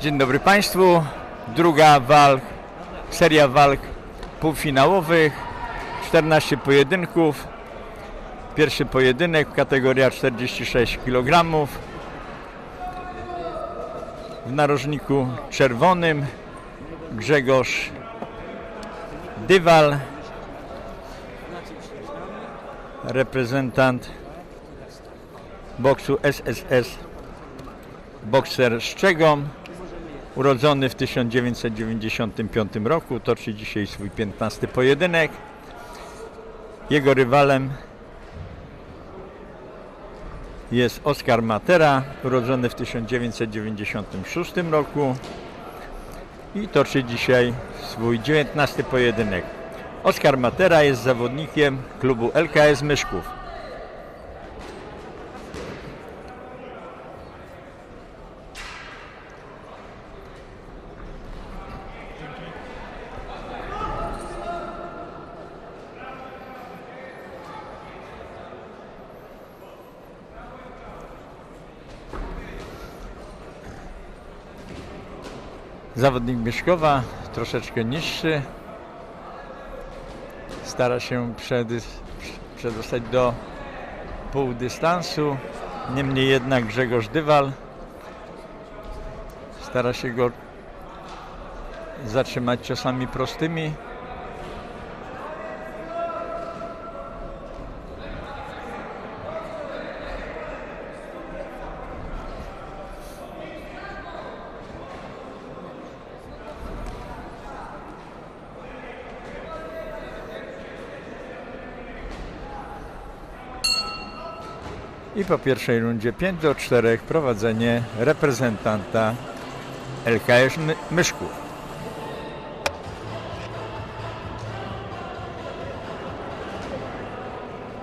Dzień dobry Państwu. Druga walk, seria walk półfinałowych. 14 pojedynków. Pierwszy pojedynek, kategoria 46 kg. W narożniku czerwonym Grzegorz Dywal, reprezentant boksu SSS bokser Szczegom, urodzony w 1995 roku, toczy dzisiaj swój 15 pojedynek. Jego rywalem jest Oskar Matera, urodzony w 1996 roku i toczy dzisiaj swój 19 pojedynek. Oskar Matera jest zawodnikiem klubu LKS Myszków. Zawodnik Mieszkowa, troszeczkę niższy. Stara się przed, przedostać do półdystansu. Niemniej jednak Grzegorz Dywal stara się go zatrzymać ciosami prostymi. I po pierwszej rundzie 5 do 4 prowadzenie reprezentanta LKS My- Myszków.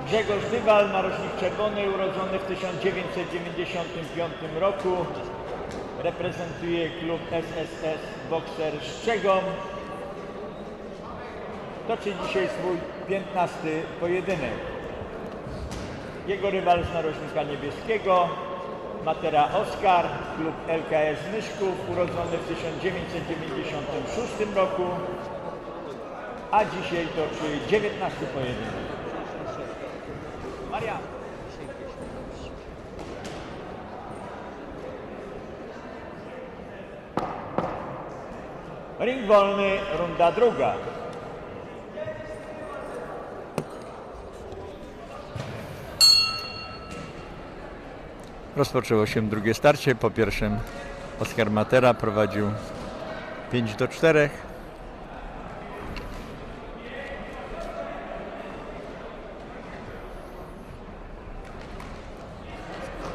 Grzegorz Dywal, narożnik czerwony, urodzony w 1995 roku. Reprezentuje klub SSS Boxer Szczegom. Toczy dzisiaj swój 15 pojedynek. Jego rywal z narożnika niebieskiego, Matera Oskar, klub LKS Myszków, urodzony w 1996 roku, a dzisiaj toczy 19 pojedynek. Maria. Ring wolny, runda druga. Rozpoczęło się drugie starcie. Po pierwszym Oskar Matera prowadził 5 do 4.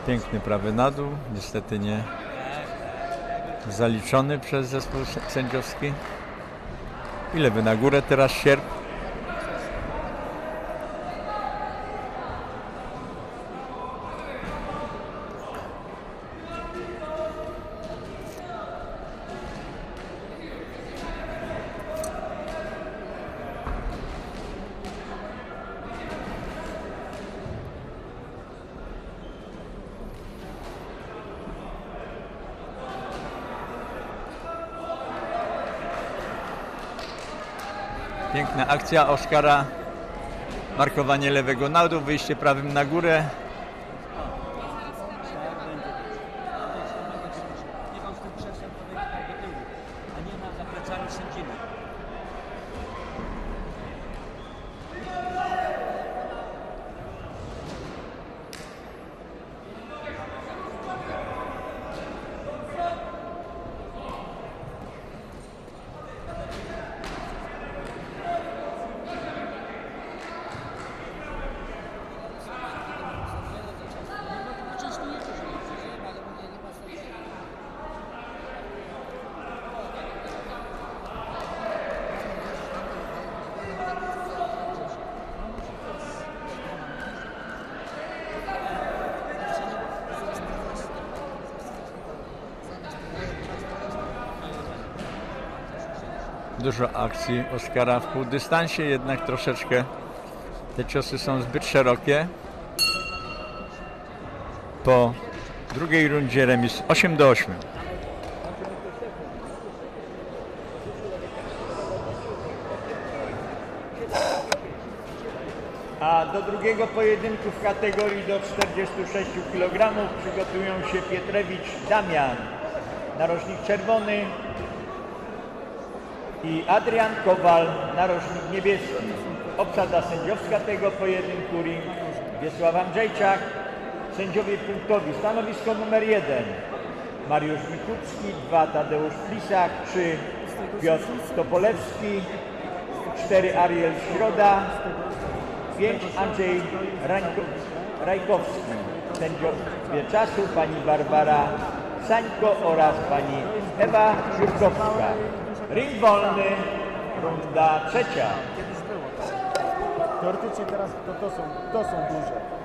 Piękny prawy na dół, niestety nie zaliczony przez zespół sę- sędziowski. I lewy na górę, teraz sierp. Piękna akcja Oskara. Markowanie lewego na dół, wyjście prawym na górę. Dużo akcji Oskara w półdystansie, jednak troszeczkę te ciosy są zbyt szerokie. po drugiej rundzie remis 8 do 8. A do drugiego pojedynku w kategorii do 46 kg przygotują się Pietrewicz Damian, narożnik czerwony i Adrian Kowal, narożnik niebieski. Obsada sędziowska tego pojedynku ring Wiesław Andrzejczak, sędziowie punktowi. Stanowisko numer 1 Mariusz Mikucki, 2 Tadeusz Plisak, 3 Piotr Topolewski, 4 Ariel Środa, 5 Andrzej Rańko, Rajkowski. Sędziowie czasu pani Barbara Sańko oraz pani Ewa Żurkowska. Ring wolny, runda trzecia. Kiedyś było tak. Teoretycznie teraz to, to, są, to są duże.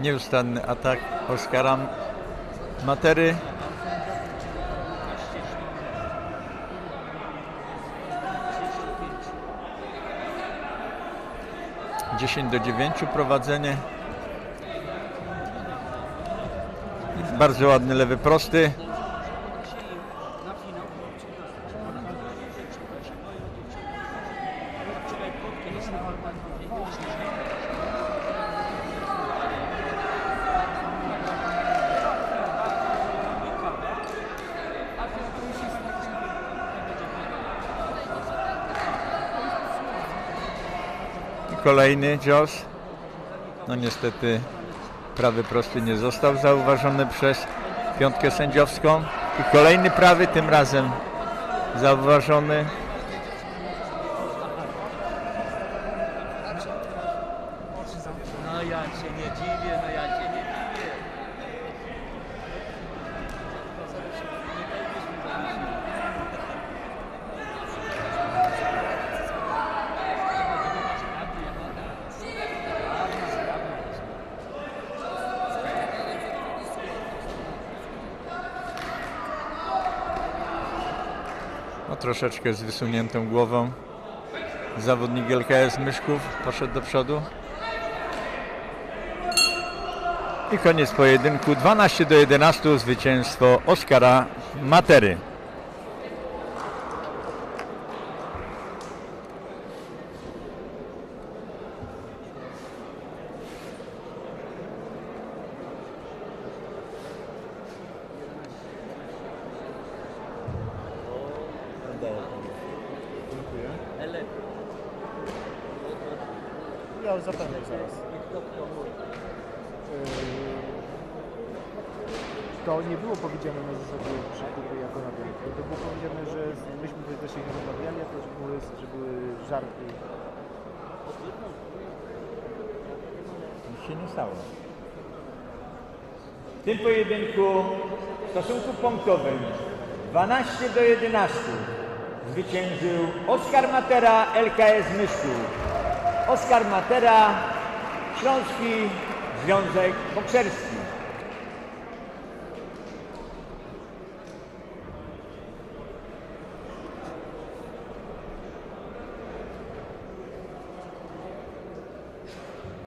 Nieustanny atak Oskara Matery. Dziesięć do dziewięciu prowadzenie. Bardzo ładny lewy prosty. Na finał Wczoraj pod kiedyś na I kolejny cios. No niestety prawy prosty nie został zauważony przez piątkę sędziowską. I kolejny prawy, tym razem zauważony. No ja się nie dziwię, no ja się nie troszeczkę z wysuniętą głową. Zawodnik LKS Myszków poszedł do przodu. I koniec pojedynku. 12 do 11 zwycięstwo Oskara Matery. Ja już zapewniam zaraz. Yy, To nie było powiedziane na zasadzie przykupy jako nawiązku. To było powiedziane, że myśmy tutaj też się nie rozmawiali, a to że były, że były żarty. Nic się nie stało. W tym pojedynku w stosunku punktowym 12 do 11 zwyciężył Oskar Matera LKS Myszków. Oskar Matera, Śląski Związek Bokserski.